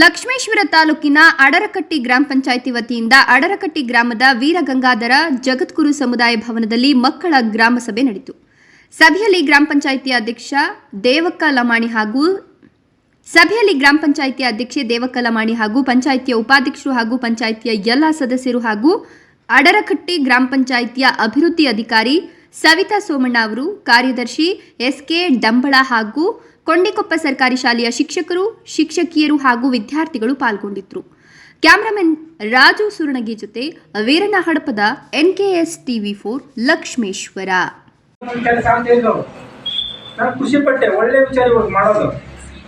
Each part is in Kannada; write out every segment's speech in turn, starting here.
ಲಕ್ಷ್ಮೇಶ್ವರ ತಾಲೂಕಿನ ಅಡರಕಟ್ಟಿ ಗ್ರಾಮ ಪಂಚಾಯಿತಿ ವತಿಯಿಂದ ಅಡರಕಟ್ಟಿ ಗ್ರಾಮದ ವೀರಗಂಗಾಧರ ಜಗದ್ಗುರು ಸಮುದಾಯ ಭವನದಲ್ಲಿ ಮಕ್ಕಳ ಗ್ರಾಮ ಸಭೆ ನಡೆಯಿತು. ಸಭೆಯಲ್ಲಿ ಗ್ರಾಮ ಪಂಚಾಯಿತಿ ಅಧ್ಯಕ್ಷ ದೇವಕ್ಕ ಲಮಾಣಿ ಹಾಗೂ ಸಭೆಯಲ್ಲಿ ಗ್ರಾಮ ಪಂಚಾಯಿತಿ ಅಧ್ಯಕ್ಷೆ ದೇವಕ್ಕ ಲಮಾಣಿ ಹಾಗೂ ಪಂಚಾಯಿತಿಯ ಉಪಾಧ್ಯಕ್ಷರು ಹಾಗೂ ಪಂಚಾಯಿತಿಯ ಎಲ್ಲ ಸದಸ್ಯರು ಹಾಗೂ ಅಡರಕಟ್ಟಿ ಗ್ರಾಮ ಪಂಚಾಯಿತಿಯ ಅಭಿವೃದ್ಧಿ ಅಧಿಕಾರಿ ಸವಿತಾ ಸೋಮಣ್ಣ ಅವರು, ಕಾರ್ಯದರ್ಶಿ ಎಸ್ಕೆ ಡಂಬಳ ಹಾಗೂ ಕೊಂಡಿಕೊಪ್ಪ ಸರ್ಕಾರಿ ಶಾಲೆಯ ಶಿಕ್ಷಕರು, ಶಿಕ್ಷಕಿಯರು ಹಾಗೂ ವಿದ್ಯಾರ್ಥಿಗಳು ಪಾಲ್ಗೊಂಡಿದ್ರು. ಕ್ಯಾಮರಾಮನ್ ರಾಜು ಸುರಣಗಿ ಜೊತೆ Veeranna Hadapada NKS TV for Lakshmeshwar. ಅಂತ ನಾನು ಖುಷಿ ಪಟ್ಟೆ, ಒಳ್ಳೆ ವಿಚಾರ ಇವಾಗ ಮಾಡೋದು.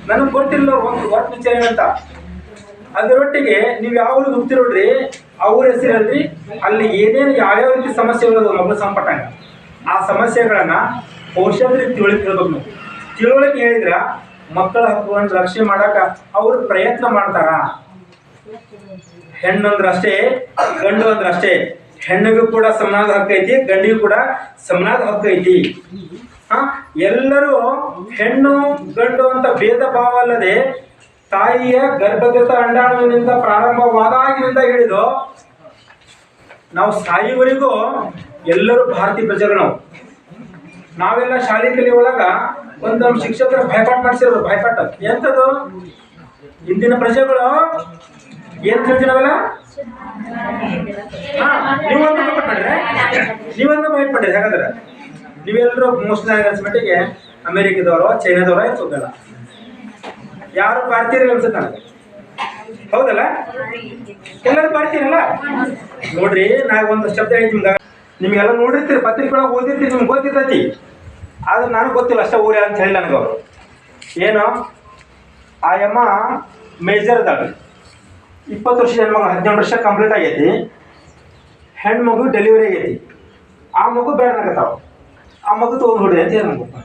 ನನಗೆ ಗೊತ್ತಿಲ್ಲ ಒಂದು ವರ್ಕ್ ವಿಚಾರ ಏನಂತ ಅದರೊಟ್ಟಿಗೆ ನೀವು ಯಾವ ಊರಿಗೆ ಹೋಗ್ತಿರೋಡ್ರಿ ಅವ್ರ ಹೆಸರಲ್ಲಿ ಅಲ್ಲಿ ಏನೇನು ಯಾವ್ಯಾವ ರೀತಿ ಸಮಸ್ಯೆಗಳು ಮಕ್ಕಳ ಸಂಪಟ್ಟಾಗ ಆ ಸಮಸ್ಯೆಗಳನ್ನ ಪೋಷಕರಿಗೆ ರೀತಿ ಹೇಳ್ಬೇಕು ನೀವು. ತಿಳುವಳಿಕೆ ಹೇಳಿದ್ರ ಮಕ್ಕಳ ಹಕ್ಕುಗಳನ್ನು ರಕ್ಷಣೆ ಮಾಡಾಕ ಅವ್ರು ಪ್ರಯತ್ನ ಮಾಡ್ತಾರ. ಹೆಣ್ಣು ಅಷ್ಟೇ, ಗಂಡು ಅಂದ್ರೆ ಅಷ್ಟೇ. ಹೆಣ್ಣಿಗೂ ಕೂಡ ಸಮನಾದ ಹಕ್ಕು ಐತಿ, ಗಂಡಿಗೂ ಕೂಡ ಸಮನಾದ ಹಕ್ಕು ಐತಿ. ಹಾ? ಎಲ್ಲರೂ ಹೆಣ್ಣು, ಗಂಡು ಅಂತ ಭೇದ ಭಾವ ಅಲ್ಲದೆ ತಾಯಿಯ ಗರ್ಭಗತ ಅಂಡಾಣುವಿನಿಂದ ಪ್ರಾರಂಭವಾದಾಗಿನಿಂದ ಹಿಡಿದು ನಾವು ಸಾಯುವರೆಗೂ ಎಲ್ಲರೂ ಭಾರತೀಯ ಪ್ರಜೆಗಳು ನಾವು. ನಾವೆಲ್ಲ ಶಾಲೆ ಕಲಿ ಒಳಗ ಒಂದು ಶಿಕ್ಷಕರ ಭಯಪಾಠ ಮಾಡಿಸಿರೋರು ಭಯಪಾಠ ಎಂಥದ್ದು ಇಂದಿನ ಪ್ರಜೆಗಳು ಏನ್ ಕಲ್ತೀವಿ ಅವೆಲ್ಲ ನೀವೊಂದು ಭಯಪಟ್ಟ್ರೆ ನೀವೊಂದು ಭಯಪಾಠ ಯಾಕಂದ್ರೆ ನೀವೆಲ್ಲರೂ ಮೋಸ್ಟ್ಲಿ ಅನ್ಸ್ಮಟ್ಟಿಗೆ ಅಮೆರಿಕದವರು, ಚೈನಾದವರು ಇರ್ತದಲ್ಲ ಯಾರು ಭಾರತೀಯರು ಅನ್ಸುತ್ತೆ ನನಗೆ. ಹೌದಲ್ಲ? ಎಲ್ಲರೂ ಭಾರತೀಯರಲ್ಲ? ನೋಡ್ರಿ, ನಾವೊಂದು ಒಂದು ಶಬ್ದ ಹೇಳ್ತೀನಿ ನಿಮ್ಗೆಲ್ಲ ನೋಡಿರ್ತೀರಿ ಪತ್ರಿಕೆ ಒಳಗೆ ಓದಿರ್ತೀರಿ, ನಿಮ್ಗೆ ಗೊತ್ತಿರ್ತೈತಿ. ಆದ್ರೆ ನನಗೆ ಗೊತ್ತಿಲ್ಲ, ಅಷ್ಟೇ ಊರೇ ಅಂತ ಹೇಳಿ ನನಗೆ ಅವರು. ಏನು? ಆ ಯಮ್ಮ ಮೇಜರ್ ಅದಾಳ. ಇಪ್ಪತ್ತು ವರ್ಷ ಹೆಣ್ಮಗು ಹದಿನೆಂಟು ವರ್ಷ ಕಂಪ್ಲೀಟ್ ಆಗೈತಿ. ಹೆಣ್ಮಗು ಡೆಲಿವರಿ ಆಗೈತಿ. ಆ ಮಗು ಬೇಡ ಆಗತ್ತಾವ ಆ ಮಗು ತೊಗೊಂಡು ಹೊಡಿ ಅಂತ ಹೇಳಿ